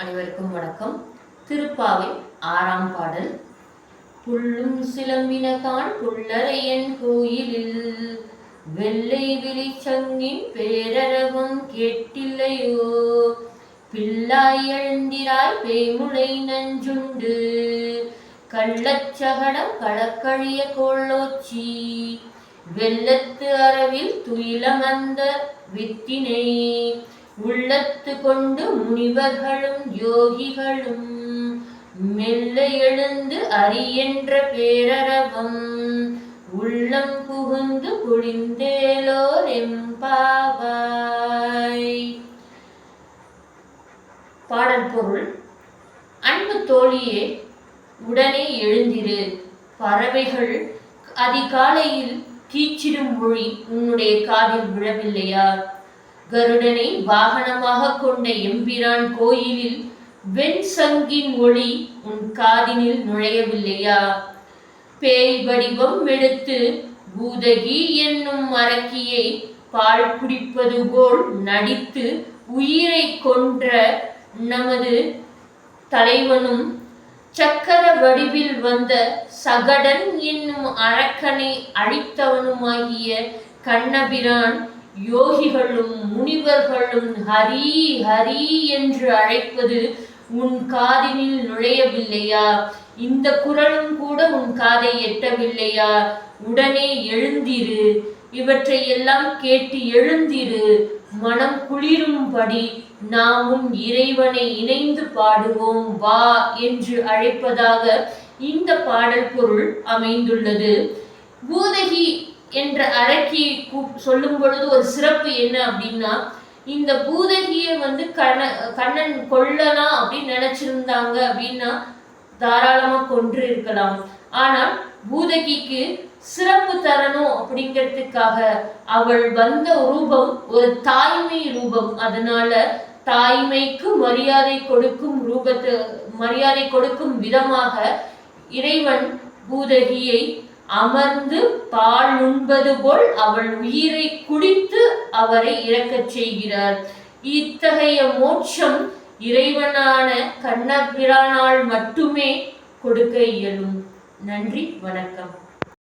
அனைவருக்கும் வணக்கம். திருப்பாவை ஆறாம் பாடல். புள்ளும் சிலம்பினகான் புள்ளரையன் கோயிலில் வெள்ளை விழிச்சங்கின் பேரரவம் கேட்டில்லையோ? பிள்ளாய் எழுந்திராய் பேமுளை நஞ்சுண்டு கள்ளச்சகடம் களக்கழிய கொள்ளோச்சி வெள்ளத்து அரவில் துயிலமந்த வித்தினை உள்ளத்து கொண்டு முனிவர்களும் யோகிகளும் மெல்ல எழுந்து அரியென்ற பேரரவம் உள்ளம் புகுந்து குளிந்தேலோர் எம்பாவாய். பாடல் பொருள் அன்பு தோழியே உடனே எழுந்திரு. பறவைகள் அதிகாலையில் கீச்சிடும் மொழி உன்னுடைய காதில் விழவில்லையா? கருடனை வாகனமாக கொண்ட எம்பிரான் கோயிலில் வெண் சங்கின் ஒளி உன் காதினில் நுழையவில்லையா? பேய் வடிவம் எடுத்து பூதகி என்னும் அரக்கியை பால் குடிப்பது போல் நடித்து உயிரை கொன்ற நமது தலைவனும் சக்கர வடிவில் வந்த சகடன் என்னும் அரக்கனை அழித்தவனுமாகிய கண்ணபிரான் யோகிகளும் முனிவர்களும் ஹரி ஹரி என்று அழைப்பது உன் காதினில் நுழையவில்லையா? இந்த குரலும் கூட உன் காதை எட்டவில்லையா? உடனே எழுந்திரு. இவற்றை எல்லாம் கேட்டு எழுந்திரு. மனம் குளிரும்படி நாமும் இறைவனை இணைந்து பாடுவோம் வா என்று அழைப்பதாக இந்த பாடல் பொருள் அமைந்துள்ளது. பூதகி என்ற அரக்கி சொல்லும் பொழுது ஒரு சிறப்பு என்ன அப்படின்னா இந்த பூதகியை வந்து கண்ண கண்ணன் கொல்லலாம் அப்படின்னு நினைச்சிருந்தாங்க அப்படின்னா தாராளமா கொன்று இருக்கலாம். ஆனால் பூதகிக்கு சிறப்பு தரணும் அப்படிங்கிறதுக்காக அவள் வந்த ரூபம் ஒரு தாய்மை ரூபம். அதனால தாய்மைக்கு மரியாதை கொடுக்கும் ரூபத்து மரியாதை கொடுக்கும் விதமாக இறைவன் பூதகியை அமர்ந்து பால் உண்பது போல் அவள் உயிரை குடித்து அவரை இறக்கச் செய்கிறார். இத்தகைய மோட்சம் இறைவனான கண்ணபிரானால் மட்டுமே கொடுக்க இயலும். நன்றி வணக்கம்.